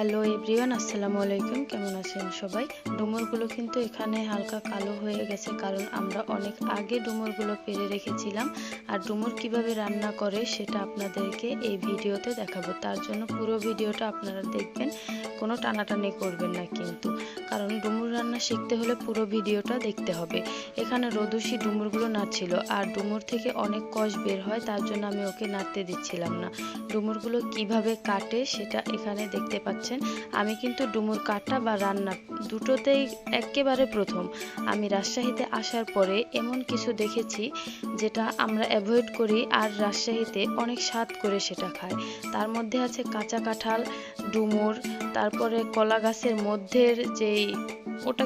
Hello everyone আসসালামু আলাইকুম কেমন আছেন সবাই? ডুমুরগুলো কিন্তু এখানে হালকা কালো হয়ে গেছে, কারণ আমরা অনেক আগে ডুমুরগুলো পেরে রেখেছিলাম। আর ডুমুর কীভাবে রান্না করে সেটা আপনাদেরকে এই ভিডিওতে দেখাবো। তার জন্য পুরো ভিডিওটা আপনারা দেখবেন, কোনো টানাটানি করবেন না কিন্তু। রান্না শিখতে হলে পুরো ভিডিওটা দেখতে হবে। এখানে রদুষি ডুমুরগুলো নাড়ছিল, আর ডুমুর থেকে অনেক কষ বের হয়, তার জন্য আমি ওকে নাড়তে দিচ্ছিলাম না। ডুমুরগুলো কীভাবে কাটে সেটা এখানে দেখতে পাচ্ছেন। আমি কিন্তু ডুমুর কাটা বা রান্না দুটোতেই একেবারে প্রথম। আমি রাজশাহীতে আসার পরে এমন কিছু দেখেছি যেটা আমরা অ্যাভয়েড করি, আর রাজশাহীতে অনেক স্বাদ করে সেটা খায়। তার মধ্যে আছে কাঁচা কাঁঠাল, ডুমুর, তারপরে কলা গাছের মধ্যের যেই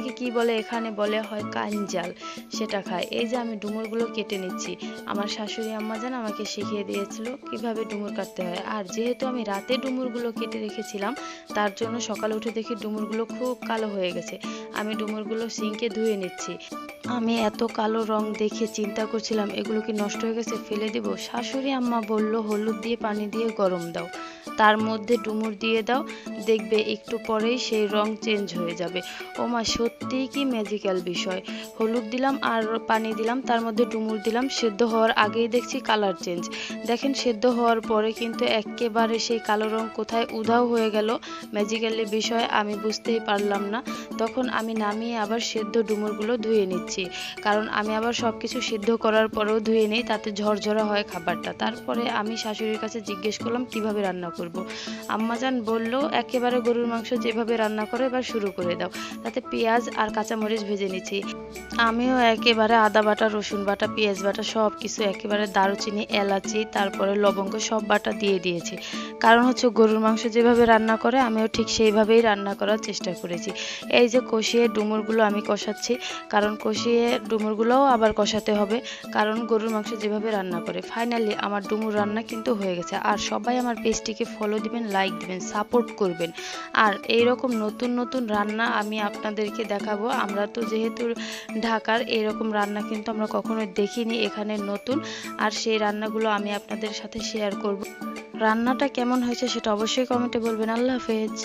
ওটাকে কি বলে এখানে বলে হয় কাঞ্জাল সেটা খায়। এই যে আমি ডুমুরগুলো কেটে নিচ্ছি। আমার শাশুড়ি আম্মা যেন আমাকে শিখিয়ে দিয়েছিল কীভাবে ডুমুর কাটতে হয়। আর যেহেতু আমি রাতে ডুমুরগুলো কেটে রেখেছিলাম, তার জন্য সকালে উঠে দেখি ডুমুরগুলো খুব কালো হয়ে গেছে। আমি ডুমুরগুলো সিঙ্কে ধুয়ে নিচ্ছি। আমি এত কালো রং দেখে চিন্তা করছিলাম, এগুলো কি নষ্ট হয়ে গেছে ফেলে দেব? শাশুড়ি আম্মা বলল, হলুদ দিয়ে পানি দিয়ে গরম দাও। তার মধ্যে ডুমুর দিয়ে দাও, দেখবে একটু পরেই সেই রং চেঞ্জ হয়ে যাবে। ও মা সত্যিই কি ম্যাজিক্যাল বিষয়। হলুদ দিলাম আর পানি দিলাম, তার মধ্যে ডুমুর দিলাম, সেদ্ধ হওয়ার আগেই দেখছি কালার চেঞ্জ। দেখেন, সেদ্ধ হওয়ার পরে কিন্তু একেবারে সেই কালো রং কোথায় উধাও হয়ে গেল। ম্যাজিক্যালি বিষয় আমি বুঝতেই পারলাম না। তখন আমি নামিয়ে আবার সেদ্ধ ডুমুরগুলো ধুয়ে নিচ্ছি। কারণ আমি আবার সব কিছু সিদ্ধ করার পরেও ধুয়ে নিই, তাতে ঝরঝরা হয় খাবারটা। তারপরে আমি শাশুড়ির কাছে জিজ্ঞেস করলাম, কীভাবে রান্না করব। আম্মাজান বলল, একেবারে গরুর মাংস যেভাবে রান্না করে, এবার শুরু করে দাও। তাতে পেঁয়াজ আর কাঁচামরিচ ভেজে নিচ্ছি। আমিও একেবারে আদা বাটা, রসুন বাটা, পেঁয়াজ বাটা সব কিছু একেবারে দারুচিনি, এলাচি, তারপরে লবঙ্গ সব বাটা দিয়ে দিয়েছি। কারণ হচ্ছে গরুর মাংস যেভাবে রান্না করে, আমিও ঠিক সেইভাবেই রান্না করার চেষ্টা করেছি। এই যে কষিয়ে ডুমুরগুলো আমি কষাচ্ছি। কারণ কষিয়ে ডুমুরগুলোও আবার কষাতে হবে। কারণ গরুর মাংস যেভাবে রান্না করে। ফাইনালি আমার ডুমুর রান্না কিন্তু হয়ে গেছে। আর সবাই আমার পেজটিকে ফলো দিবেন লাইক দিবেন সাপোর্ট করবেন। আর এই রকম নতুন নতুন রান্না আমি আপনাদেরকে দেখাবো। আমরা তো যেহেতু ঢাকার এরকম রান্না কিন্তু আমরা কখনো দেখিনি এখানে নতুন। আর সেই রান্নাগুলো আমি আপনাদের সাথে শেয়ার করব। রান্নাটা কেমন হয়েছে সেটা অবশ্যই কমেন্টে বলবেন। আল্লাহ হাফেজ।